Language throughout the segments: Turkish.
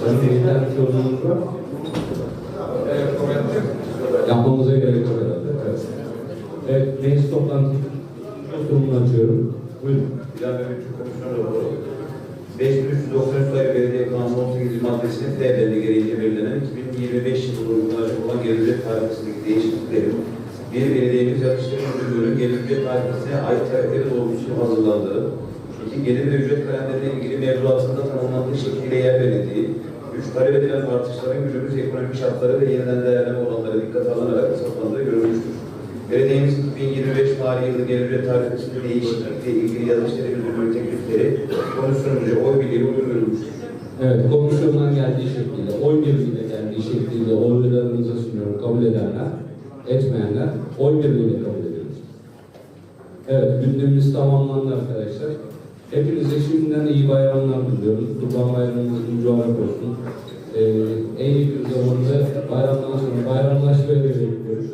Bir sorunuz var. Yapmamıza gerek yok herhalde. Evet. Evet, meclis toplantı oturumunu açıyorum. Buyurun. Bilal Mehmet Türk Komisyonu raporu. 5393 sayılı belediye kanunu 18 maddesinin F belli gereğince belirlenen 2025 yılında uygulanacak olan gelir ücret tarifesindeki değişikliklerin bir belediyemiz yatıştırma müdürlüğünün gelir ücret tarifesine ait tarifleri doğrultusunda hazırlandığı, iki gelir ve ücret kalemlerine ilgili mevzuatında tanımlandığı şekliyle yer verildiği, talep edilen artışların günümüz ekonomik şartları ve yeniden değerleme oranları dikkate alınarak hesaplandığı görülmüştür. Belediyemiz 2025 mali yılı gelir ücret tarifesinde değişiklikle ilgili yazışları müdürlüğü teklifleri komisyonumuzca oy birliği uygun görülmüştür. Evet, komisyondan geldiği şekliyle, oy birliğiyle geldiği şekliyle oylarınıza sunuyorum. Kabul edenler, etmeyenler oy birliğiyle kabul ediyoruz. Evet, gündemimiz tamamlandı arkadaşlar. Hepinize şimdiden iyi bayramlar diliyoruz. Kurban bayramınız mübarek olsun. Ee, en yakın zamanda bayramdan sonra bayramlaşmaya bekliyoruz.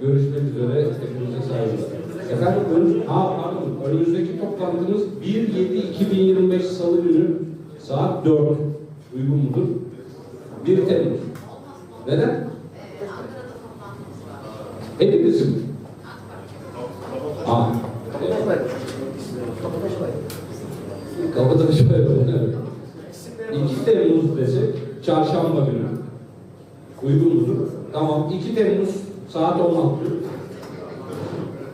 Görüşmek üzere. Hepinize saygılar. Efendim, ön, ha, pardon, önümüzdeki toplantımız 1-7-2025 Salı günü saat 4. Uygun mudur? 1 Temmuz. Neden? Hepimizin mi? Aa, evet. Kapıda şöyle evet. 2 Temmuz desek çarşamba günü. Uygun mudur? Tamam. 2 Temmuz saat 16.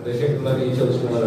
Teşekkürler, iyi çalışmalar.